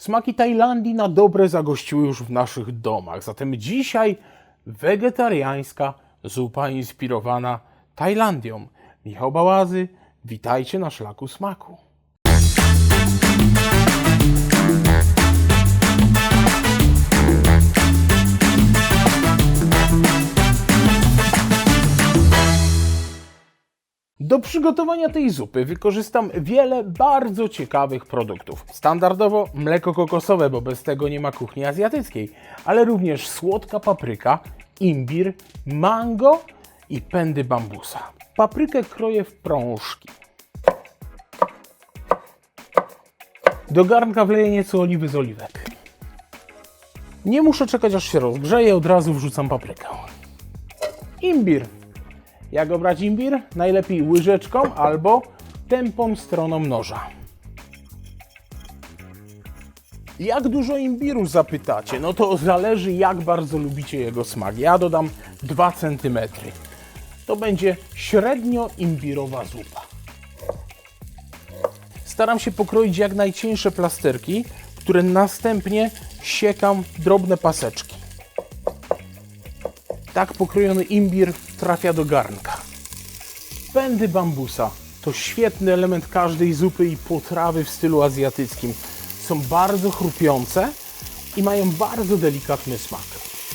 Smaki Tajlandii na dobre zagościły już w naszych domach, zatem dzisiaj wegetariańska zupa inspirowana Tajlandią. Michał Bałazy, witajcie na szlaku smaku. Do przygotowania tej zupy wykorzystam wiele bardzo ciekawych produktów. Standardowo mleko kokosowe, bo bez tego nie ma kuchni azjatyckiej, ale również słodka papryka, imbir, mango i pędy bambusa. Paprykę kroję w prążki. Do garnka wleję nieco oliwy z oliwek. Nie muszę czekać aż się rozgrzeje, od razu wrzucam paprykę. Imbir. Jak obrać imbir? Najlepiej łyżeczką albo tępą stroną noża. Jak dużo imbiru zapytacie? No to zależy jak bardzo lubicie jego smak. Ja dodam 2 cm. To będzie średnio imbirowa zupa. Staram się pokroić jak najcieńsze plasterki, które następnie siekam drobne paseczki. Tak pokrojony imbir trafia do garnka. Pędy bambusa to świetny element każdej zupy i potrawy w stylu azjatyckim. Są bardzo chrupiące i mają bardzo delikatny smak.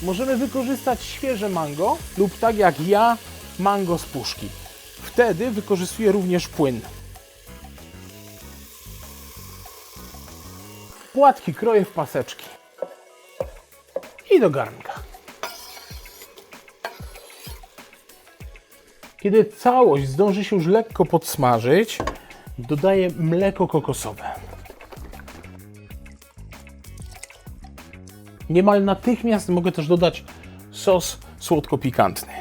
Możemy wykorzystać świeże mango lub tak jak ja, mango z puszki. Wtedy wykorzystuję również płyn. Płatki kroję w paseczki i do garnka. Kiedy całość zdąży się już lekko podsmażyć, dodaję mleko kokosowe. Niemal natychmiast mogę też dodać sos słodko-pikantny.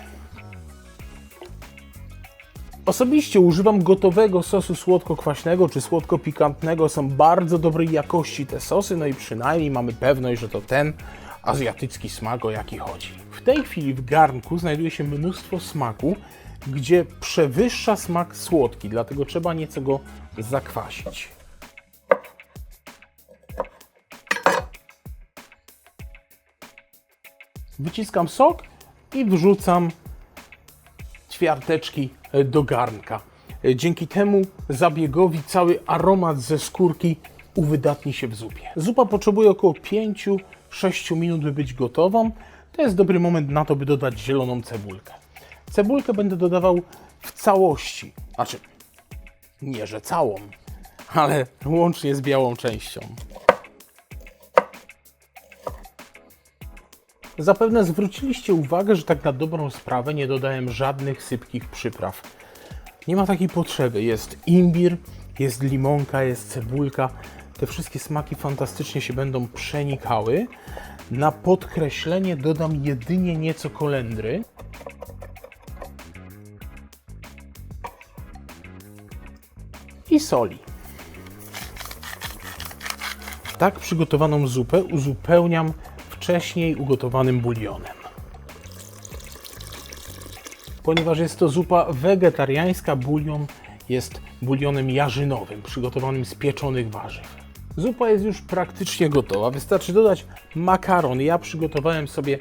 Osobiście używam gotowego sosu słodko-kwaśnego czy słodko-pikantnego. Są bardzo dobrej jakości te sosy, no i przynajmniej mamy pewność, że to ten azjatycki smak, o jaki chodzi. W tej chwili w garnku znajduje się mnóstwo smaku, gdzie przewyższa smak słodki, dlatego trzeba nieco go zakwasić. Wyciskam sok i wrzucam ćwiarteczki do garnka. Dzięki temu zabiegowi cały aromat ze skórki uwydatni się w zupie. Zupa potrzebuje około 5-6 minut, by być gotową. To jest dobry moment na to, by dodać zieloną cebulkę. Cebulkę będę dodawał w całości. Znaczy, nie że całą, ale łącznie z białą częścią. Zapewne zwróciliście uwagę, że tak na dobrą sprawę nie dodałem żadnych sypkich przypraw. Nie ma takiej potrzeby. Jest imbir, jest limonka, jest cebulka. Te wszystkie smaki fantastycznie się będą przenikały. Na podkreślenie dodam jedynie nieco kolendry. i soli. Tak przygotowaną zupę uzupełniam wcześniej ugotowanym bulionem. Ponieważ jest to zupa wegetariańska, bulion jest bulionem jarzynowym, przygotowanym z pieczonych warzyw. Zupa jest już praktycznie gotowa, wystarczy dodać makaron. Ja przygotowałem sobie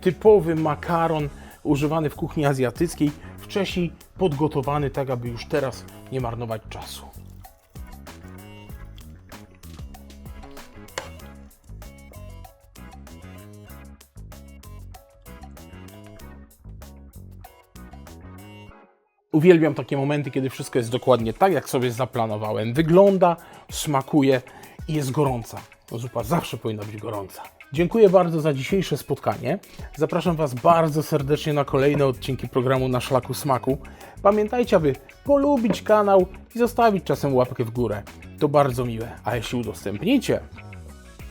typowy makaron używany w kuchni azjatyckiej, wcześniej podgotowany, tak aby już teraz nie marnować czasu. Uwielbiam takie momenty, kiedy wszystko jest dokładnie tak, jak sobie zaplanowałem. Wygląda, smakuje i jest gorąca. Zupa zawsze powinna być gorąca. Dziękuję bardzo za dzisiejsze spotkanie. Zapraszam Was bardzo serdecznie na kolejne odcinki programu Na Szlaku Smaku. Pamiętajcie, aby polubić kanał i zostawić czasem łapkę w górę. To bardzo miłe. A jeśli udostępnicie,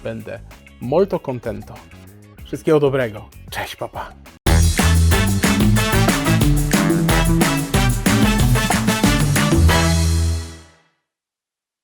będę molto contento. Wszystkiego dobrego. Cześć, papa.